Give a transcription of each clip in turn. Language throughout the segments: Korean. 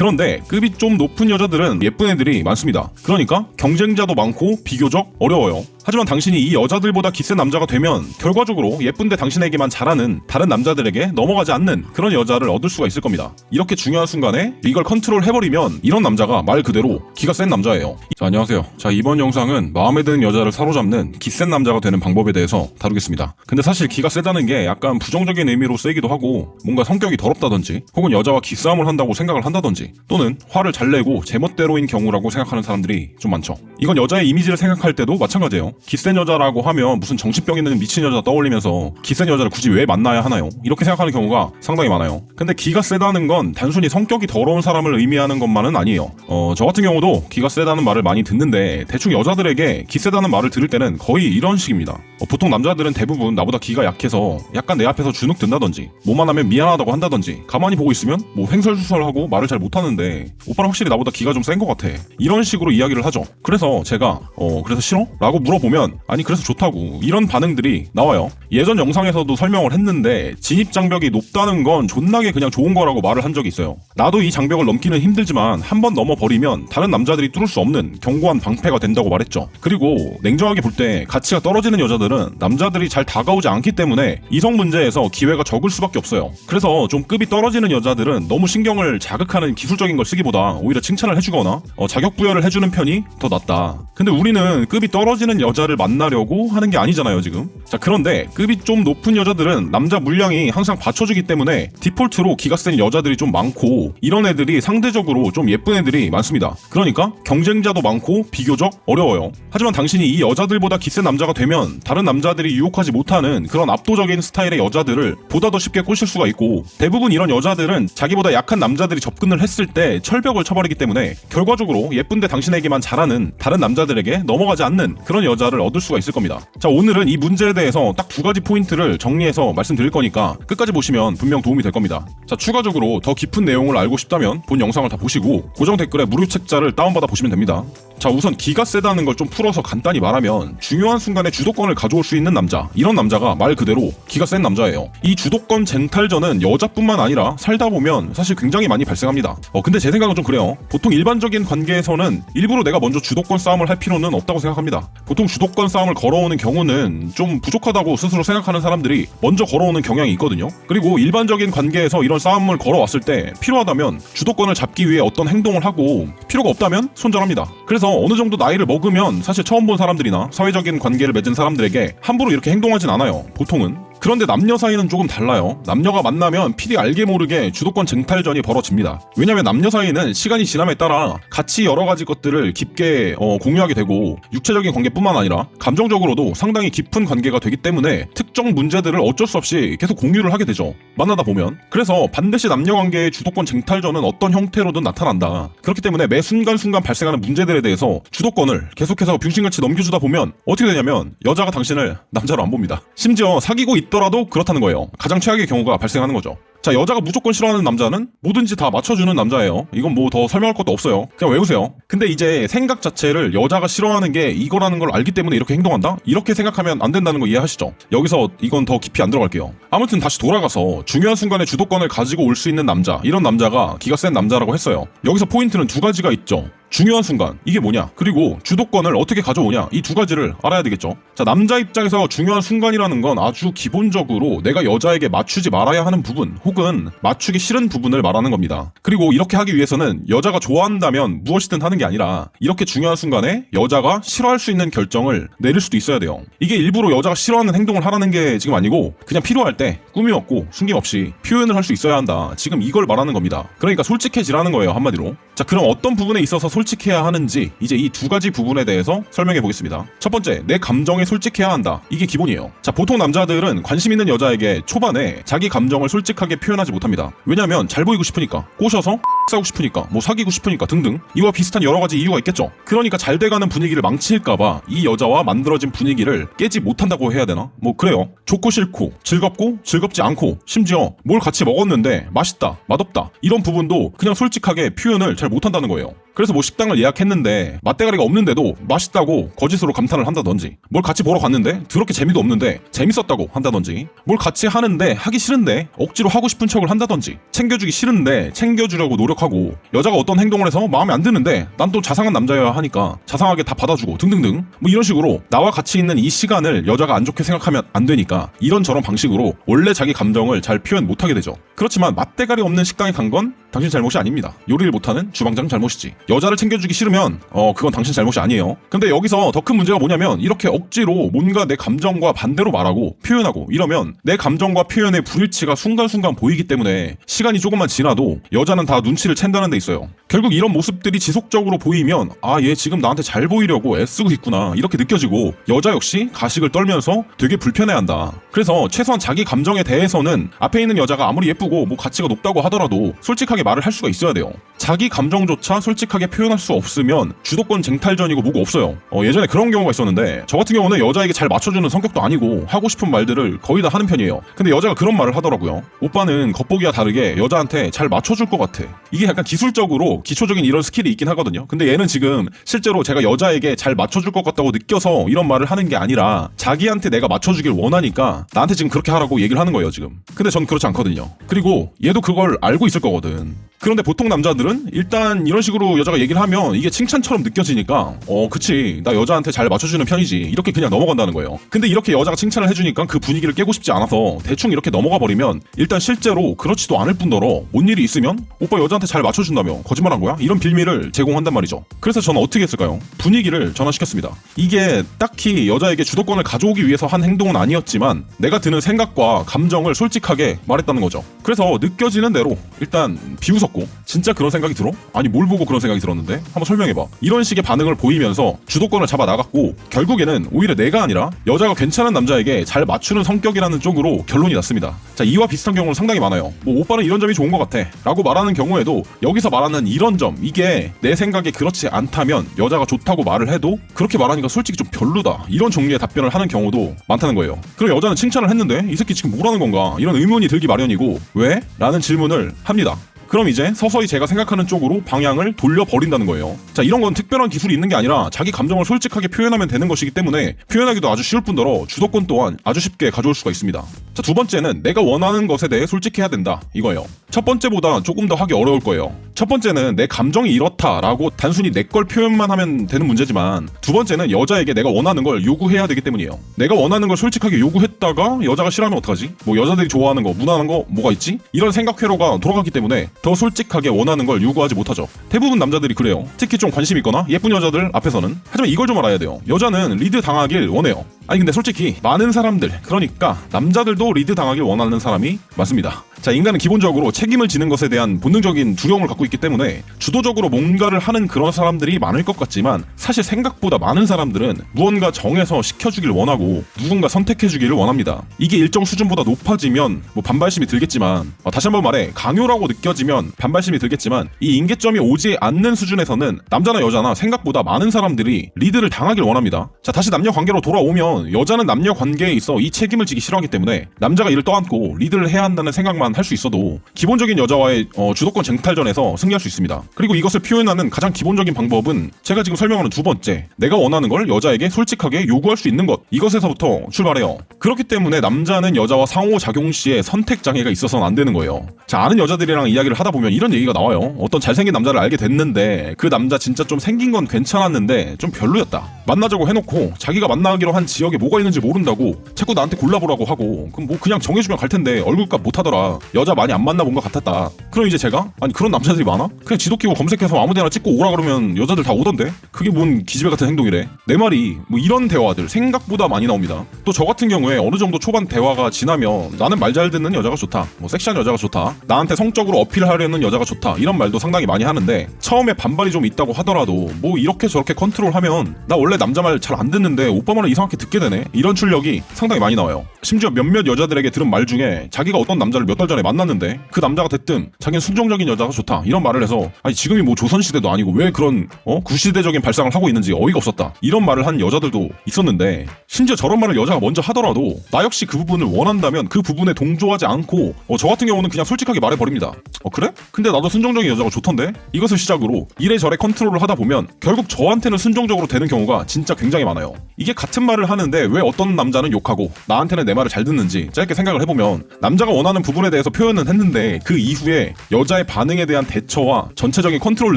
그런데 급이 좀 높은 여자들은 예쁜 애들이 많습니다. 그러니까 경쟁자도 많고 비교적 어려워요. 하지만 당신이 이 여자들보다 기센 남자가 되면 결과적으로 예쁜데 당신에게만 잘하는 다른 남자들에게 넘어가지 않는 그런 여자를 얻을 수가 있을 겁니다. 이렇게 중요한 순간에 이걸 컨트롤 해버리면 이런 남자가 말 그대로 기가 센 남자예요. 자, 안녕하세요. 자, 이번 영상은 마음에 드는 여자를 사로잡는 기센 남자가 되는 방법에 대해서 다루겠습니다. 근데 사실 기가 세다는 게 약간 부정적인 의미로 쓰이기도 하고 뭔가 성격이 더럽다든지 혹은 여자와 기싸움을 한다고 생각을 한다든지 또는 화를 잘 내고 제멋대로인 경우라고 생각하는 사람들이 좀 많죠. 이건 여자의 이미지를 생각할 때도 마찬가지예요. 기센 여자라고 하면 무슨 정신병 있는 미친 여자 떠올리면서 기센 여자를 굳이 왜 만나야 하나요? 이렇게 생각하는 경우가 상당히 많아요. 근데 기가 세다는 건 단순히 성격이 더러운 사람을 의미하는 것만은 아니에요. 어, 저 같은 경우도 기가 세다는 말을 많이 듣는데 대충 여자들에게 기 세다는 말을 들을 때는 거의 이런 식입니다. 어, 보통 남자들은 대부분 나보다 기가 약해서 약간 내 앞에서 주눅 든다든지 뭐만 하면 미안하다고 한다든지 가만히 보고 있으면 뭐 횡설수설하고 말을 잘 못하는데 오빠는 확실히 나보다 기가 좀 센 것 같아. 이런 식으로 이야기를 하죠. 그래서 제가 어 그래서 싫어? 라고 물어 보면 아니 그래서 좋다고 이런 반응들이 나와요. 예전 영상에서도 설명을 했는데 진입 장벽이 높다는 건 존나게 그냥 좋은 거라고 말을 한 적이 있어요. 나도 이 장벽을 넘기는 힘들지만 한 번 넘어 버리면 다른 남자들이 뚫을 수 없는 견고한 방패가 된다고 말했죠. 그리고 냉정하게 볼 때 가치가 떨어지는 여자들은 남자들이 잘 다가오지 않기 때문에 이성 문제에서 기회가 적을 수밖에 없어요. 그래서 좀 급이 떨어지는 여자들은 너무 신경을 자극하는 기술적인 걸 쓰기보다 오히려 칭찬을 해주거나 어, 자격 부여를 해주는 편이 더 낫다. 근데 우리는 급이 떨어지는 여 자를 만나려고 하는 게 아니잖아요 지금. 자 그런데 급이 좀 높은 여자들은 남자 물량이 항상 받쳐주기 때문에 디폴트로 기가 센 여자들이 좀 많고 이런 애들이 상대적으로 좀 예쁜 애들이 많습니다. 그러니까 경쟁자도 많고 비교적 어려워요. 하지만 당신이 이 여자들보다 기센 남자가 되면 다른 남자들이 유혹하지 못하는 그런 압도적인 스타일의 여자들을 보다 더 쉽게 꼬실 수가 있고 대부분 이런 여자들은 자기보다 약한 남자들이 접근을 했을 때 철벽을 쳐버리기 때문에 결과적으로 예쁜데 당신에게만 잘하는 다른 남자들에게 넘어가지 않는 그런 여자 를 얻을 수가 있을 겁니다. 자 오늘은 이 문제에 대해서 딱 두 가지 포인트를 정리해서 말씀드릴 거니까 끝까지 보시면 분명 도움이 될 겁니다. 자 추가적으로 더 깊은 내용을 알고 싶다면 본 영상을 다 보시고 고정 댓글에 무료 책자를 다운받아 보시면 됩니다. 자 우선 기가 세다는 걸 좀 풀어서 간단히 말하면 중요한 순간에 주도권을 가져올 수 있는 남자 이런 남자가 말 그대로 기가 센 남자예요 이 주도권 쟁탈전은 여자뿐만 아니라 살다 보면 사실 굉장히 많이 발생합니다 어 근데 제 생각은 좀 그래요 보통 일반적인 관계에서는 일부러 내가 먼저 주도권 싸움을 할 필요는 없다고 생각합니다 보통 주도권 싸움을 걸어오는 경우는 좀 부족하다고 스스로 생각하는 사람들이 먼저 걸어오는 경향이 있거든요. 그리고 일반적인 관계에서 이런 싸움을 걸어왔을 때 필요하다면 주도권을 잡기 위해 어떤 행동을 하고 필요가 없다면 손절합니다 그래서 어느 정도 나이를 먹으면 사실 처음 본 사람들이나 사회적인 관계를 맺은 사람들에게 함부로 이렇게 행동하진 않아요. 보통은. 그런데 남녀 사이는 조금 달라요. 남녀가 만나면 필히 알게 모르게 주도권 쟁탈전이 벌어집니다. 왜냐면 남녀 사이는 시간이 지남에 따라 같이 여러 가지 것들을 깊게 어, 공유하게 되고 육체적인 관계뿐만 아니라 감정적으로도 상당히 깊은 관계가 되기 때문에 특정 문제들을 어쩔 수 없이 계속 공유를 하게 되죠. 만나다 보면. 그래서 반드시 남녀 관계의 주도권 쟁탈전은 어떤 형태로든 나타난다. 그렇기 때문에 매 순간순간 발생하는 문제들에 대해서 주도권을 계속해서 병신같이 넘겨주다 보면 어떻게 되냐면 여자가 당신을 남자로 안 봅니다. 심지어 사귀고 있더라도 그렇다는 거예요. 가장 최악의 경우가 발생하는 거죠. 자, 여자가 무조건 싫어하는 남자는 뭐든지 다 맞춰주는 남자예요. 이건 뭐 더 설명할 것도 없어요. 그냥 외우세요. 근데 이제 생각 자체를 여자가 싫어하는 게 이거라는 걸 알기 때문에 이렇게 행동한다? 이렇게 생각하면 안 된다는 거 이해하시죠? 여기서 이건 더 깊이 안 들어갈게요. 아무튼 다시 돌아가서 중요한 순간에 주도권을 가지고 올 수 있는 남자, 이런 남자가 기가 센 남자라고 했어요. 여기서 포인트는 두 가지가 있죠. 중요한 순간 이게 뭐냐? 그리고 주도권을 어떻게 가져오냐? 이 두 가지를 알아야 되겠죠? 자 남자 입장에서 중요한 순간이라는 건 아주 기본적으로 내가 여자에게 맞추지 말아야 하는 부분 혹은 맞추기 싫은 부분을 말하는 겁니다. 그리고 이렇게 하기 위해서는 여자가 좋아한다면 무엇이든 하는 게 아니라 이렇게 중요한 순간에 여자가 싫어할 수 있는 결정을 내릴 수도 있어야 돼요. 이게 일부러 여자가 싫어하는 행동을 하라는 게 지금 아니고 그냥 필요할 때 꾸밈 없고 숨김없이 표현을 할 수 있어야 한다. 지금 이걸 말하는 겁니다. 그러니까 솔직해지라는 거예요 한마디로. 자 그럼 어떤 부분에 있어서 솔직해야 하는지 이제 이 두 가지 부분에 대해서 설명해 보겠습니다. 첫 번째, 내 감정에 솔직해야 한다. 이게 기본이에요. 자, 보통 남자들은 관심 있는 여자에게 초반에 자기 감정을 솔직하게 표현하지 못합니다. 왜냐면 잘 보이고 싶으니까, 꼬셔서 싸고 싶으니까, 뭐 사귀고 싶으니까 등등 이와 비슷한 여러 가지 이유가 있겠죠. 그러니까 잘 돼가는 분위기를 망칠까봐 이 여자와 만들어진 분위기를 깨지 못한다고 해야 되나? 뭐 그래요. 좋고 싫고, 즐겁고 즐겁지 않고, 심지어 뭘 같이 먹었는데 맛있다, 맛없다 이런 부분도 그냥 솔직하게 표현을 잘 못한다는 거예요. 그래서 뭐 식당을 예약했는데 맛대가리가 없는데도 맛있다고 거짓으로 감탄을 한다든지 뭘 같이 보러 갔는데 더럽게 재미도 없는데 재밌었다고 한다든지 뭘 같이 하는데 하기 싫은데 억지로 하고 싶은 척을 한다든지 챙겨주기 싫은데 챙겨주려고 노력 하고 여자가 어떤 행동을 해서 마음에 안 드는데 난 또 자상한 남자여야 하니까 자상하게 다 받아주고 등등등. 뭐 이런 식으로 나와 같이 있는 이 시간을 여자가 안 좋게 생각하면 안 되니까 이런저런 방식으로 원래 자기 감정을 잘 표현 못하게 되죠. 그렇지만 맛대가리 없는 식당에 간 건 당신 잘못이 아닙니다. 요리를 못하는 주방장 잘못이지. 여자를 챙겨주기 싫으면 어 그건 당신 잘못이 아니에요. 근데 여기서 더 큰 문제가 뭐냐면 이렇게 억지로 뭔가 내 감정과 반대로 말하고 표현하고 이러면 내 감정과 표현의 불일치가 순간순간 보이기 때문에 시간이 조금만 지나도 여자는 다 눈치 를 챈다는 데 있어요. 결국 이런 모습들이 지속적으로 보이면 아 얘 지금 나한테 잘 보이려고 애쓰고 있구나 이렇게 느껴지고 여자 역시 가식을 떨면서 되게 불편해한다. 그래서 최소한 자기 감정에 대해서는 앞에 있는 여자가 아무리 예쁘고 뭐 가치가 높다고 하더라도 솔직하게 말을 할 수가 있어야 돼요. 자기 감정조차 솔직하게 표현할 수 없으면 주도권 쟁탈전이고 뭐가 없어요. 어, 예전에 그런 경우가 있었는데 저 같은 경우는 여자에게 잘 맞춰주는 성격도 아니고 하고 싶은 말들을 거의 다 하는 편이에요. 근데 여자가 그런 말을 하더라고요. 오빠는 겉보기와 다르게 여자한테 잘 맞춰줄 것 같아 이게 약간 기술적으로 기초적인 이런 스킬이 있긴 하거든요. 근데 얘는 지금 실제로 제가 여자에게 잘 맞춰줄 것 같다고 느껴서 이런 말을 하는 게 아니라 자기한테 내가 맞춰주길 원하니까 나한테 지금 그렇게 하라고 얘기를 하는 거예요 지금. 근데 전 그렇지 않거든요. 그리고 얘도 그걸 알고 있을 거거든 그런데 보통 남자들은 일단 이런 식으로 여자가 얘기를 하면 이게 칭찬처럼 느껴지니까 어 그치 나 여자한테 잘 맞춰주는 편이지. 이렇게 그냥 넘어간다는 거예요. 근데 이렇게 여자가 칭찬을 해주니까 그 분위기를 깨고 싶지 않아서 대충 이렇게 넘어가 버리면 일단 실제로 그렇지도 않을 뿐더러 뭔 일이 있으면 오빠 여자한테 잘 맞춰준다며 거짓말한 거야? 이런 빌미를 제공한단 말이죠. 그래서 저는 어떻게 했을까요? 분위기를 전환시켰습니다. 이게 딱히 여자에게 주도권을 가져오기 위해서 한 행동은 아니었지만 내가 드는 생각과 감정을 솔직하게 말했다는 거죠. 그래서 느껴지는 대로 일단 비웃었 고. 진짜 그런 생각이 들어? 아니 뭘 보고 그런 생각이 들었는데? 한번 설명해봐. 이런 식의 반응을 보이면서 주도권을 잡아 나갔고 결국에는 오히려 내가 아니라 여자가 괜찮은 남자에게 잘 맞추는 성격이라는 쪽으로 결론이 났습니다. 자 이와 비슷한 경우는 상당히 많아요. 뭐 오빠는 이런 점이 좋은 것 같아. 라고 말하는 경우에도 여기서 말하는 이런 점 이게 내 생각에 그렇지 않다면 여자가 좋다고 말을 해도 그렇게 말하니까 솔직히 좀 별로다. 이런 종류의 답변을 하는 경우도 많다는 거예요. 그럼 여자는 칭찬을 했는데 이 새끼 지금 뭐라는 건가? 이런 의문이 들기 마련이고 왜? 라는 질문을 합니다 그럼 이제 서서히 제가 생각하는 쪽으로 방향을 돌려버린다는 거예요. 자, 이런 건 특별한 기술이 있는 게 아니라 자기 감정을 솔직하게 표현하면 되는 것이기 때문에 표현하기도 아주 쉬울 뿐더러 주도권 또한 아주 쉽게 가져올 수가 있습니다. 자, 두 번째는 내가 원하는 것에 대해 솔직해야 된다. 이거예요. 첫 번째보다 조금 더 하기 어려울 거예요. 첫 번째는 내 감정이 이렇다라고 단순히 내 걸 표현만 하면 되는 문제지만 두 번째는 여자에게 내가 원하는 걸 요구해야 되기 때문이에요. 내가 원하는 걸 솔직하게 요구했다가 여자가 싫어하면 어떡하지? 뭐 여자들이 좋아하는 거, 무난한 거 뭐가 있지? 이런 생각 회로가 돌아가기 때문에 더 솔직하게 원하는 걸 요구하지 못하죠. 대부분 남자들이 그래요. 특히 좀 관심 있거나 예쁜 여자들 앞에서는. 하지만 이걸 좀 알아야 돼요. 여자는 리드 당하길 원해요. 아니 근데 솔직히 많은 사람들 그러니까 남자들도 리드 당하길 원하는 사람이 맞습니다. 자, 인간은 기본적으로 책임을 지는 것에 대한 본능적인 두려움을 갖고 있기 때문에 주도적으로 뭔가를 하는 그런 사람들이 많을 것 같지만 사실 생각보다 많은 사람들은 무언가 정해서 시켜주길 원하고 누군가 선택해주기를 원합니다. 이게 일정 수준보다 높아지면 뭐 반발심이 들겠지만 어, 다시 한번 말해 강요라고 느껴지면 반발심이 들겠지만 이 인계점이 오지 않는 수준에서는 남자나 여자나 생각보다 많은 사람들이 리드를 당하길 원합니다. 자, 다시 남녀 관계로 돌아오면 여자는 남녀 관계에 있어 이 책임을 지기 싫어하기 때문에 남자가 이를 떠안고 리드를 해야 한다는 생각만 할 수 있어도 기본적인 여자와의 어, 주도권 쟁탈전에서 승리할 수 있습니다. 그리고 이것을 표현하는 가장 기본적인 방법은 제가 지금 설명하는 두 번째, 내가 원하는 걸 여자에게 솔직하게 요구할 수 있는 것 이것에서부터 출발해요. 그렇기 때문에 남자는 여자와 상호작용 시에 선택 장애가 있어서는 안 되는 거예요. 자 아는 여자들이랑 이야기를 하다 보면 이런 얘기가 나와요. 어떤 잘생긴 남자를 알게 됐는데 그 남자 진짜 좀 생긴 건 괜찮았는데 좀 별로였다. 만나자고 해놓고 자기가 만나기로 한 지역에 뭐가 있는지 모른다고 자꾸 나한테 골라보라고 하고 그럼 뭐 그냥 정해주면 갈 텐데 얼굴값 못하더라. 여자 많이 안 만나본 것 같았다. 그럼 이제 제가 아니 그런 남자들이 많아? 그냥 지도 키고 검색해서 아무데나 찍고 오라 그러면 여자들 다 오던데? 그게 뭔 기집애 같은 행동이래. 내 말이 뭐 이런 대화들 생각보다 많이 나옵니다. 또 저 같은 경우에 어느 정도 초반 대화가 지나면 나는 말 잘 듣는 여자가 좋다. 뭐 섹시한 여자가 좋다. 나한테 성적으로 어필하려는 여자가 좋다. 이런 말도 상당히 많이 하는데 처음에 반발이 좀 있다고 하더라도 뭐 이렇게 저렇게 컨트롤하면 나 원래 남자 말 잘 안 듣는데 오빠 말을 이상하게 듣게 되네. 이런 출력이 상당히 많이 나와요. 심지어 몇몇 여자들에게 들은 말 중에 자기가 어떤 남자를 몇 달 전에 만났는데 그 남자가 됐든 자기는 순종적인 여자가 좋다. 이런 말을 해서 아니 지금이 뭐 조선시대도 아니고 왜 그런 어? 구시대적인 발상을 하고 있는지 어이가 없었다. 이런 말을 한 여자들도 있었는데 심지어 저런 말을 여자가 먼저 하더라도 나 역시 그 부분을 원한다면 그 부분에 동조하지 않고 어, 저 같은 경우는 그냥 솔직하게 말해버립니다. 어 그래? 근데 나도 순종적인 여자가 좋던데? 이것을 시작으로 이래저래 컨트롤을 하다 보면 결국 저한테는 순종적으로 되는 경우가 진짜 굉장히 많아요. 이게 같은 말을 하는데 왜 어떤 남자는 욕하고 나한테는 내 말을 잘 듣는지 짧게 생각을 해보면 남자가 원하는 부분에 대해서 표현은 했는데 그 이후에 여자의 반응에 대한 대처와 전체적인 컨트롤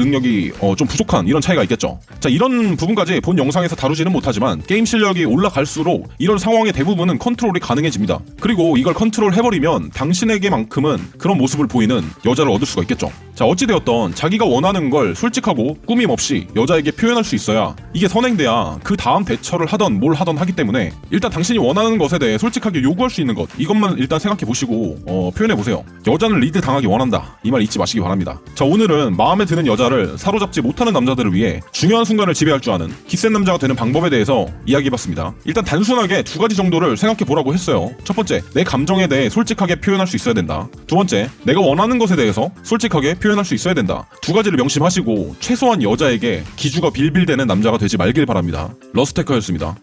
능력이 어, 좀 부족한 이런 차이가 있겠죠. 자 이런 부분까지 본 영상에서 다루지는 못하지만 게임 실력이 올라갈수록 이런 상황의 대부분은 컨트롤이 가능해집니다. 그리고 이걸 컨트롤 해버리면 당신에게만큼은 그런 모습을 보이는 여자를 얻을 수가 있겠죠. 자 어찌되었던 자기가 원하는 걸 솔직하고 꾸밈 없이 여자에게 표현할 수 있어야 이게 선행돼야 그 다음 대처를 하던 뭘 하던 하기 때문에 일단 당신이 원하는 것에 대해 솔직하게 요구할 수 있는 것 이것만 일단 생각해 보시고 어, 표현해 보세요. 여자는 리드 당하기 원한다. 이 말 잊지 마시기 바랍니다. 자 오늘은 마음에 드는 여자를 사로잡지 못하는 남자들을 위해 중요한 순간을 지배할 줄 아는 기센 남자가 되는 방법에 대해서 이야기해봤습니다. 일단 단순하게 두 가지 정도를 생각해 보라고 했어요. 첫 번째 내 감정에 대해 솔직하게 표현할 수 있어야 된다. 두 번째 내가 원하는 것에 대해서 솔직하게 표현할 수 있어야 된다. 두 가지를 명심하시고 최소한 여자에게 기주가 빌빌대는 남자가 되지 말길 바랍 니다. 러스테커였습니다